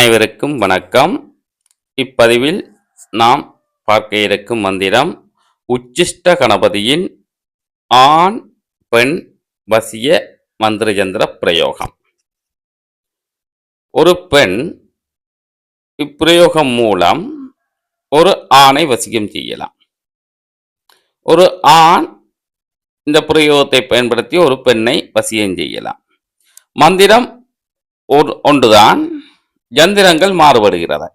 அனைவருக்கும் வணக்கம். இப்பதிவில் நாம் பார்க்க இருக்கும் மந்திரம் உச்சிஷ்ட கணபதியின் ஆண் பெண் வசிய மந்திரஜந்திர பிரயோகம். ஒரு பெண் இப்பிரயோகம் மூலம் ஒரு ஆணை வசியம் செய்யலாம். ஒரு ஆண் இந்த பிரயோகத்தை பயன்படுத்தி ஒரு பெண்ணை வசியம் செய்யலாம். மந்திரம் ஒரு ஒன்றுதான். ஜந்திரங்கள் மாறுபடுகிறது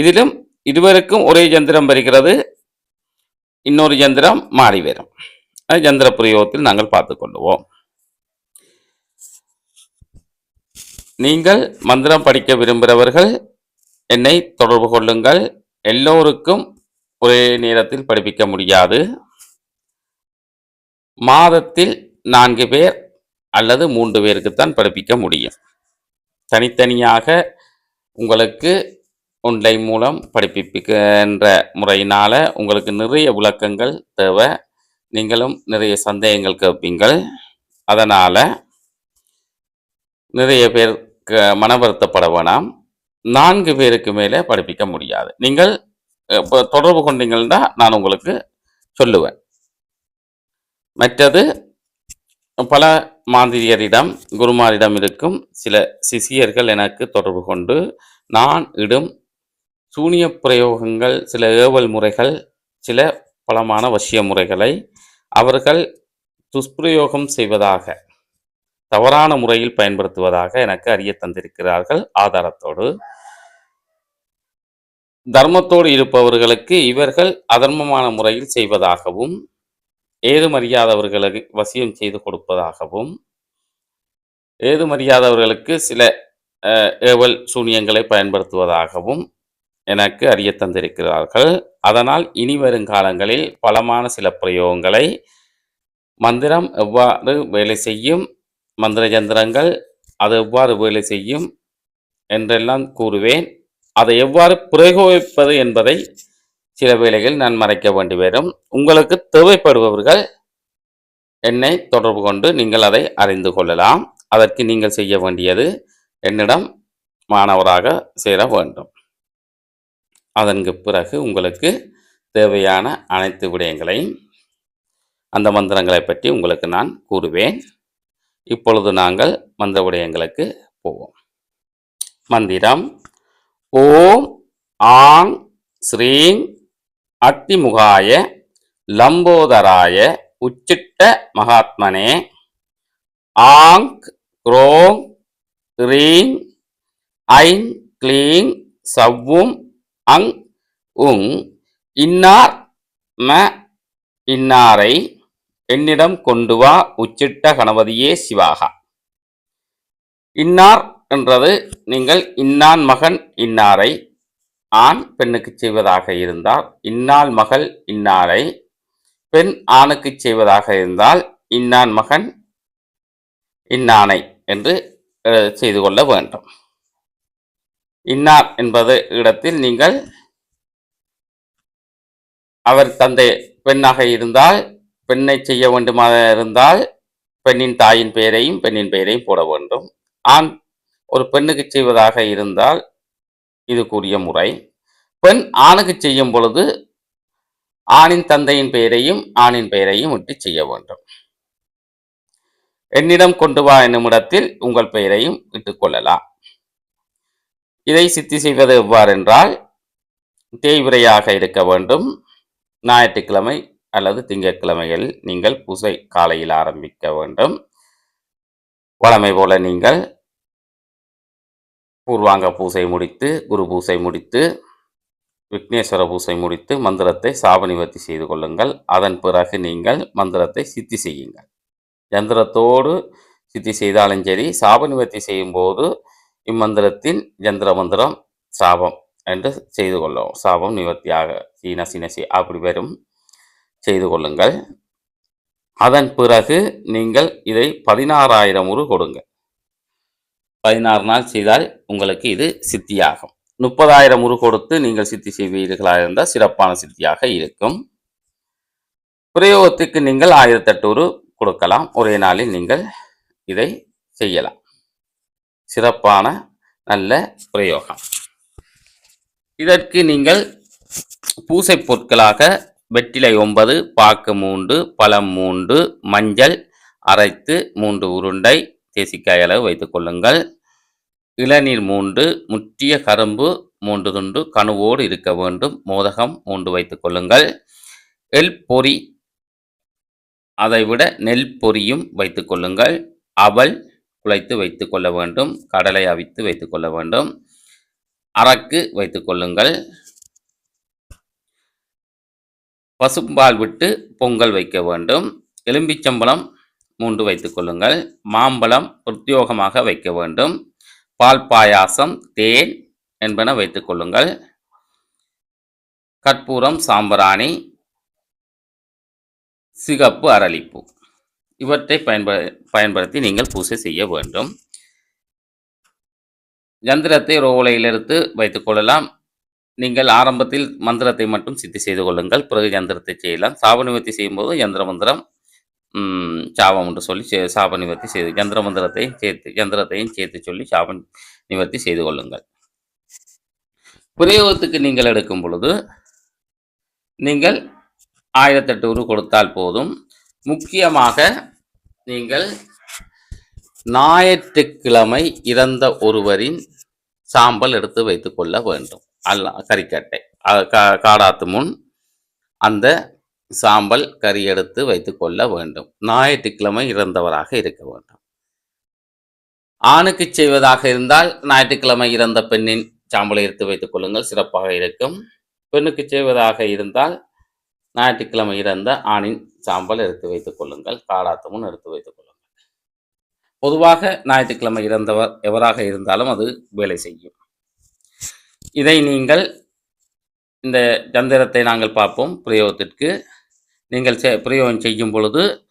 இதிலும் இருவருக்கும் ஒரே ஜந்திரம் வருகிறது. இன்னொரு ஜந்திரம் மாறி வரும் ஜந்திர பிரயோகத்தில் நாங்கள் பார்த்துக்கொள்வோம் நீங்கள் மந்திரம் படிக்க விரும்புகிறவர்கள் என்னை தொடர்பு கொள்ளுங்கள். எல்லோருக்கும் ஒரே நேரத்தில் படிப்பிக்க முடியாது. மாதத்தில் நான்கு பேர் அல்லது மூன்று பேருக்குத்தான் படிப்பிக்க முடியும். தனித்தனியாக உங்களுக்கு ஒன்லைன் மூலம் படிப்பிக்கின்ற முறையினால் உங்களுக்கு நிறைய விளக்கங்கள் தேவை. நீங்களும் நிறைய சந்தேகங்கள் கேட்பீங்கள். அதனால் நிறைய பேர் க- மன வருத்தப்பட வேணாம். நான்கு பேருக்கு மேலே படிப்பிக்க முடியாது. நீங்கள் இப்போ தொடர்பு கொண்டீங்கன்னா நான் உங்களுக்கு சொல்லுவேன். மற்றது பல மாந்திரியரிடம் குருமாரிடம் இருக்கும் சில சிஷியர்கள் எனக்கு தொடர்பு கொண்டு நான் இடும் சூனிய பிரயோகங்கள் சில ஏவல் முறைகள் சில பலமான வசிய முறைகளை அவர்கள் துஷ்பிரயோகம் செய்வதாக தவறான முறையில் பயன்படுத்துவதாக எனக்கு அறிய தந்திருக்கிறார்கள் ஆதாரத்தோடு. தர்மத்தோடு இருப்பவர்களுக்கு இவர்கள் அதர்மமான முறையில் செய்வதாகவும் ஏதுமறியாதவர்களுக்கு வசியம் செய்து கொடுப்பதாகவும் ஏதுமறியாதவர்களுக்கு சில ஏவல் சூனியங்களை பயன்படுத்துவதாகவும் எனக்கு அறிய தந்திருக்கிறார்கள். அதனால் இனி வருங்காலங்களில் பலமான சில பிரயோகங்களை மந்திரம் எவ்வாறு வேலை செய்யும் மந்திர ஜந்திரங்கள் அது எவ்வாறு வேலை செய்யும் என்றெல்லாம் கூறுவேன். அதை எவ்வாறு பிரயோகிப்பது என்பதை சில வேளைகள் நான் மறைக்க வேண்டி வரும். உங்களுக்கு தேவைப்படுபவர்கள் என்னை தொடர்பு கொண்டு நீங்கள் அதை அறிந்து கொள்ளலாம். அதற்கு நீங்கள் செய்ய வேண்டியது என்னிடம் மாணவராக சேர வேண்டும். அதற்கு பிறகு உங்களுக்கு தேவையான அனைத்து விடயங்களையும் அந்த மந்திரங்களை பற்றி உங்களுக்கு நான் கூறுவேன். இப்பொழுது நாங்கள் மந்திர விடயங்களுக்கு போவோம். மந்திரம் ஓம் ஆங் ஸ்ரீங் அக்னிமுகாய லம்போதராய உச்சிட்ட மகாத்மனே. ஆங் குரோங் ரீங் ஐங் க்ளீங் சவ்வும் அங் உங் இன்னார் ம இன்னாரை என்னிடம் கொண்டு வா உச்சிட்ட கணபதியே சிவாகா. இன்னார் என்றது நீங்கள் இன்னான் மகன் இன்னாரை ஆண் பெண்ணுக்கு செய்வதாக இருந்தால் இந்நாள் மகள் இன்னாரை பெண் ஆணுக்கு செய்வதாக இருந்தால் இன்னான் மகன் இன்னானை என்று செய்து கொள்ள வேண்டும். இன்னார் என்பது இடத்தில் நீங்கள் அவர் தந்தை பெண்ணாக இருந்தால் பெண்ணை செய்ய வேண்டுமாக இருந்தால் பெண்ணின் தாயின் பெயரையும் பெண்ணின் பெயரையும் போட வேண்டும். ஆண் ஒரு பெண்ணுக்கு செய்வதாக இருந்தால் இது கூறிய முறை. பெண் ஆணுக்கு செய்யும் பொழுது ஆணின் தந்தையின் பெயரையும் ஆணின் பெயரையும் விட்டு செய்ய வேண்டும். என்னிடம் கொண்டு வா நிமிடத்தில் உங்கள் பெயரையும் இட்டுக் கொள்ளலாம். இதை சித்தி செய்வது எவ்வாறென்றால் தேய்விரையாக இருக்க வேண்டும். ஞாயிற்றுக்கிழமை அல்லது திங்கட்கிழமையில் நீங்கள் பூசை காலையில் ஆரம்பிக்க வேண்டும். வழமை போல நீங்கள் பூர்வாங்க பூசை முடித்து குரு பூசை முடித்து விக்னேஸ்வர பூசை முடித்து மந்திரத்தை சாபநிவர்த்தி செய்து கொள்ளுங்கள். அதன் பிறகு நீங்கள் மந்திரத்தை சித்தி செய்யுங்கள். யந்திரத்தோடு சித்தி செய்தாலும் சரி சாபநிவர்த்தி செய்யும் போது இம்மந்திரத்தின் யந்திர மந்திரம் சாபம் என்று செய்து கொள்ளும். சாபம் நிவர்த்தியாக சீன சீனசி அப்படி வரும் செய்து கொள்ளுங்கள். அதன் பிறகு நீங்கள் இதை பதினாறாயிரம் உரு கொடுங்கள். பதினாறு நாள் செய்தால் உங்களுக்கு இது சித்தியாகும். முப்பதாயிரம் உரு கொடுத்து நீங்கள் சித்தி செய்வீர்களாக இருந்தால் சிறப்பான சித்தியாக இருக்கும். பிரயோகத்துக்கு நீங்கள் ஆயிரத்தெட்டு உரு கொடுக்கலாம். ஒரே நாளில் நீங்கள் இதை செய்யலாம். சிறப்பான நல்ல பிரயோகம். இதற்கு நீங்கள் பூசை பொருட்களாக வெற்றிலை ஒன்பது பாக்கு மூன்று பழம் மூன்று மஞ்சள் அரைத்து மூன்று உருண்டை தேசிக்காய் அளவு வைத்துக் கொள்ளுங்கள். இளநீர் மூன்று முற்றிய கரும்பு மூன்று துண்டு கணுவோடு இருக்க வேண்டும். மோதகம் மூன்று வைத்துக் கொள்ளுங்கள். எல் பொறி அதைவிட நெல் பொரியும் வைத்துக் கொள்ளுங்கள். அவல் குழைத்து வைத்துக் கொள்ள வேண்டும். கடலை அவித்து வைத்துக் கொள்ள வேண்டும். அரக்கு வைத்துக் கொள்ளுங்கள். பசும்பால் விட்டு பொங்கல் வைக்க வேண்டும். எலும்பிச்சம்பழம் மூன்று வைத்துக் கொள்ளுங்கள். மாம்பழம் பிரத்யோகமாக வைக்க வேண்டும். பால் பாயாசம் தேன் என்பன வைத்துக் கொள்ளுங்கள். கற்பூரம் சாம்பிராணி சிகப்பு அரளிப்பூ. இவற்றை பயன்ப பயன்படுத்தி நீங்கள் பூசை செய்ய வேண்டும். யந்திரத்தை ஒரு ஓலையில் எடுத்து வைத்துக் கொள்ளலாம். நீங்கள் ஆரம்பத்தில் மந்திரத்தை மட்டும் சித்தி செய்து கொள்ளுங்கள். பிறகு யந்திரத்தை செய்யலாம். சாப நிவர்த்தி செய்யும்போது யந்திர மந்திரம் சாபம் என்று சொல்லி சே- சாப நிவர்த்தி செய்து யந்திர மந்திரத்தையும் சேர்த்து யந்திரத்தையும் சேர்த்து சொல்லி சாப நிவர்த்தி செய்து கொள்ளுங்கள். பிரயோகத்துக்கு நீங்கள் எடுக்கும் பொழுது நீங்கள் ஆயிரத்தெட்டு உரு கொடுத்தால் போதும். முக்கியமாக நீங்கள் ஞாயிற்றுக்கிழமை இறந்த ஒருவரின் சாம்பல் எடுத்து வைத்துக்கொள்ள வேண்டும். அல்ல கறிக்கட்டை கா- காடாத்து முன் அந்த சாம்பல் கறி எடுத்து வைத்து கொள்ள வேண்டும். ஞாயிற்றுக்கிழமை இறந்தவராக இருக்க வேண்டும். ஆணுக்கு செய்வதாக இருந்தால் ஞாயிற்றுக்கிழமை இறந்த பெண்ணின் சாம்பலை எடுத்து வைத்துக் கொள்ளுங்கள். சிறப்பாக இருக்கும். பெண்ணுக்கு செய்வதாக இருந்தால் ஞாயிற்றுக்கிழமை இறந்த ஆணின் சாம்பல் எடுத்து வைத்துக் கொள்ளுங்கள். காலாத்தமும் எடுத்து வைத்துக் கொள்ளுங்கள். பொதுவாக ஞாயிற்றுக்கிழமை இறந்தவர் எவராக இருந்தாலும் அது வேலை செய்யும். இதை நீங்கள் இந்த தந்திரத்தை நாங்கள் பார்ப்போம். பிரயோகத்திற்கு நீங்கள் செ- பிரயோகம் செய்யும் பொழுது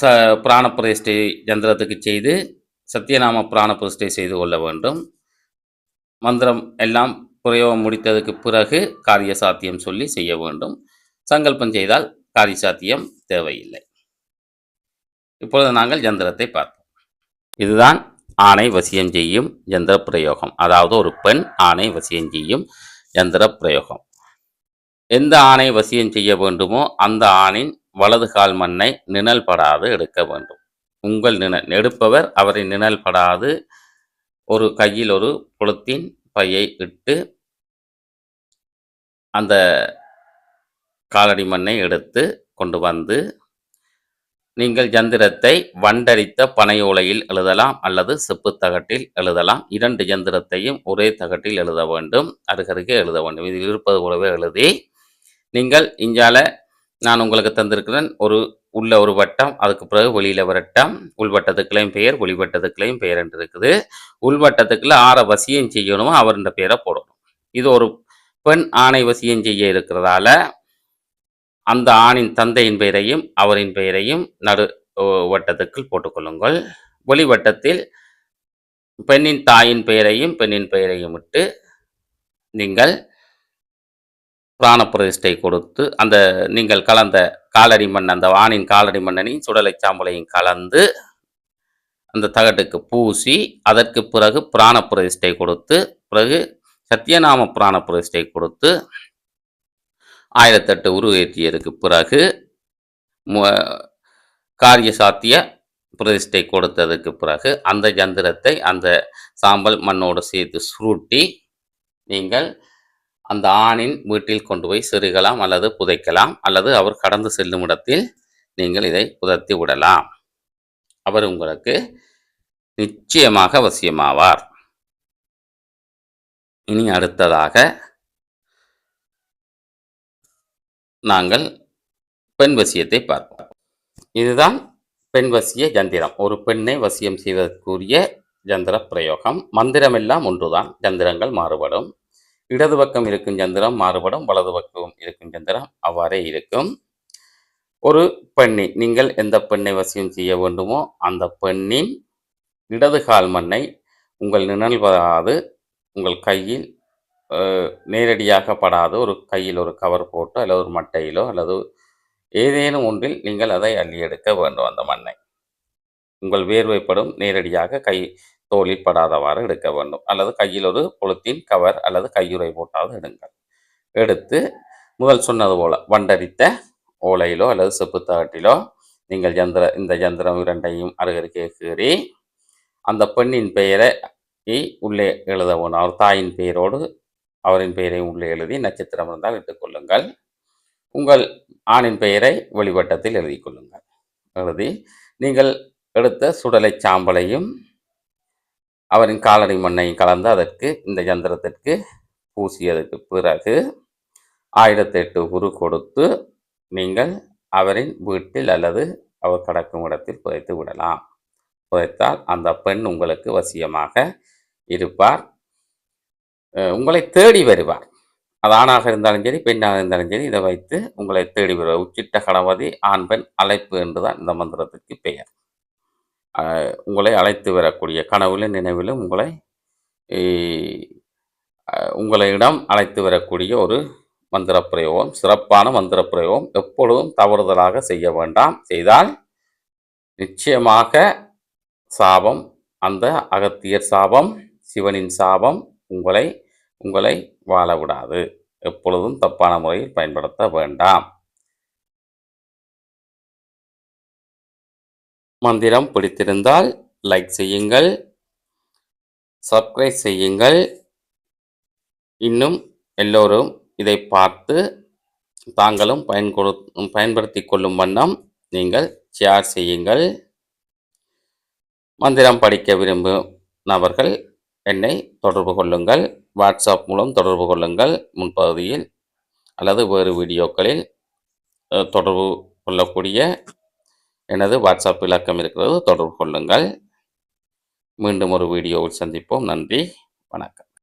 ச பிராண பிரதிஷ்டை ஜந்திரத்துக்கு செய்து சத்தியநாம பிராணப்பிரதிஷ்டை செய்து கொள்ள வேண்டும். மந்திரம் எல்லாம் பிரயோகம் முடித்ததுக்கு பிறகு காரிய சாத்தியம் சொல்லி செய்ய வேண்டும். சங்கல்பம் செய்தால் காரிய சாத்தியம் தேவையில்லை. இப்பொழுது நாங்கள் யந்திரத்தை பார்ப்போம். இதுதான் ஆணை வசியம் செய்யும் யந்திர பிரயோகம். அதாவது ஒரு பெண் ஆணை வசியம் செய்யும் யந்திர பிரயோகம். எந்த ஆணை வசியம் செய்ய வேண்டுமோ அந்த ஆணின் வலது கால் மண்ணை நிழல் படாது எடுக்க வேண்டும். உங்கள் நிழல் எடுப்பவர் அவரை நிழல் படாது ஒரு கையில் ஒரு புலத்தின் பையை இட்டு அந்த காலடி மண்ணை எடுத்து கொண்டு வந்து நீங்கள் ஜந்திரத்தை வண்டரித்த பனையோலையில் எழுதலாம் அல்லது செப்பு தகட்டில் எழுதலாம். இரண்டு ஜந்திரத்தையும் ஒரே தகட்டில் எழுத வேண்டும். அருகருகே எழுத வேண்டும். இதில் இருப்பது போலவே எழுதி நீங்கள் இஞ்சால நான் உங்களுக்கு தந்திருக்கிறேன். ஒரு உள்ள ஒரு வட்டம் அதுக்கு பிறகு வெளியில வரட்டம் உள்வட்டத்துக்குள்ளேயும் பெயர் வெளிவட்டத்துக்குள்ளேயும் பெயர் என்று இருக்குது. உள்வட்டத்துக்குள்ள ஆற வசியம் செய்யணுமோ அவருடைய பேரை போடணும். இது ஒரு பெண் ஆணை வசியம் செய்ய இருக்கிறதால அந்த ஆணின் தந்தையின் பெயரையும் அவரின் பெயரையும் நடு வட்டத்துக்குள் போட்டுக்கொள்ளுங்கள். வெளிவட்டத்தில் பெண்ணின் தாயின் பெயரையும் பெண்ணின் பெயரையும் விட்டு நீங்கள் பிராண பிரதிஷ்டை கொடுத்து அந்த நீங்கள் கலந்த காலடி மண் அந்த வானின் காலடி மண்ணனையும் சுடலை சாம்பலையும் கலந்து அந்த தகட்டுக்கு பூசி அதற்கு பிறகு பிராண பிரதிஷ்டை கொடுத்து பிறகு சத்தியநாம பிராண பிரதிஷ்டை கொடுத்து ஆயிரத்தெட்டு உருவேற்றியதுக்கு பிறகு மு- காரிய சாத்திய பிரதிஷ்டை கொடுத்ததுக்கு பிறகு அந்த ஜந்திரத்தை அந்த சாம்பல் மண்ணோடு சேர்த்து சுருட்டி நீங்கள் அந்த ஆணின் வீட்டில் கொண்டு போய் செருகலாம் அல்லது புதைக்கலாம் அல்லது அவர் கடந்து செல்லும் இடத்தில் நீங்கள் இதை புதைத்து விடலாம். அவர் உங்களுக்கு நிச்சயமாக அவசியமாவார். இனி அடுத்ததாக நாங்கள் பெண் வசியத்தை பார்ப்போம். இதுதான் பெண் வசிய ஜந்திரம். ஒரு பெண்ணை வசியம் செய்வதற்குரிய ஜந்திர பிரயோகம். மந்திரமெல்லாம் ஒன்றுதான். ஜந்திரங்கள் மாறுபடும். இடது பக்கம் இருக்கும் சந்திரம் மாறுபடும் வலது பக்கம் இருக்கும் சந்திரம் அவ்வாறே இருக்கும். ஒரு பெண்ணி நீங்கள் எந்த பெண்ணை வசியம் செய்ய வேண்டுமோ அந்த பெண்ணின் இடது கால் மண்ணை உங்கள் நிழல் படாது உங்கள் கையில் நேரடியாக படாது. ஒரு கையில் ஒரு கவர் போட்டோ அல்லது ஒரு மட்டையிலோ அல்லது ஏதேனும் ஒன்றில் நீங்கள் அதை அள்ளி எடுக்க வேண்டும் அந்த மண்ணை. உங்கள் வேர்வைப்படும் நேரடியாக கை தோலில் படாதவாறு எடுக்க வேண்டும். அல்லது கையில் ஒரு பொலித்தீன் கவர் அல்லது கையுறை போட்டாவது எடுங்கள். எடுத்து முதல் சொன்னது போல வண்டரித்த ஓலையிலோ அல்லது செப்பு தகட்டிலோ நீங்கள் யந்திர இந்த யந்திரம் இரண்டையும் அருகருகே கீறி அந்த பெண்ணின் பெயரை உள்ளே எழுத வேணும். அவர் தாயின் பெயரோடு அவரின் பெயரை உள்ளே எழுதி நட்சத்திரம் இருந்தால் எடுத்துக்கொள்ளுங்கள் உங்கள் ஆணின் பெயரை வெளிவட்டத்தில் எழுதி கொள்ளுங்கள். எழுதி நீங்கள் எடுத்த சுடலை சாம்பலையும் அவரின் காலடி மண்ணையும் கலந்து அதற்கு இந்த யந்திரத்திற்கு பூசியதற்கு பிறகு ஆயிரத்தி எட்டு உரு கொடுத்து நீங்கள் அவரின் வீட்டில் அல்லது அவர் கடக்கும் இடத்தில் புதைத்து விடலாம். புதைத்தால் அந்த பெண் உங்களுக்கு வசியமாக இருப்பார். உங்களை தேடி வருவார். அது ஆணாக இருந்தாலும் சரி பெண்ணாக இருந்தாலும் சரி இதை வைத்து உங்களை தேடி வருவார். உச்சிட்ட கணபதி ஆண் பெண் அழைப்பு என்றுதான் இந்த மந்திரத்திற்கு பெயர். உங்களை அழைத்து வரக்கூடிய கனவிலும் நினைவிலும் உங்களை உங்களிடம் அழைத்து வரக்கூடிய ஒரு மந்திர பிரயோகம் சிறப்பான மந்திர பிரயோகம் எப்பொழுதும் தவறுதலாக செய்ய வேண்டாம். செய்தால் நிச்சயமாக சாபம் அந்த அகத்தியர் சாபம் சிவனின் சாபம் உங்களை உங்களை வாழ விடாது. எப்பொழுதும் தப்பான முறையில் பயன்படுத்த வேண்டாம். மந்திரம் பிடித்திருந்தால் லைக் செய்யுங்கள் சப்ஸ்கிரைப் செய்யுங்கள். இன்னும் எல்லோரும் இதை பார்த்து தாங்களும் பயன் கொடு பயன்படுத்தி கொள்ளும் வண்ணம் நீங்கள் ஷேர் செய்யுங்கள். மந்திரம் படிக்க விரும்பும் நபர்கள் என்னை தொடர்பு கொள்ளுங்கள். வாட்ஸ்அப் மூலம் தொடர்பு கொள்ளுங்கள். முன்பகுதியில் அல்லது வேறு வீடியோக்களில் தொடர்பு கொள்ளக்கூடிய எனது வாட்ஸ்அப் இலக்கம் இருக்கிறது. தொடர்பு கொள்ளுங்கள். மீண்டும் ஒரு வீடியோவில் சந்திப்போம். நன்றி. வணக்கம்.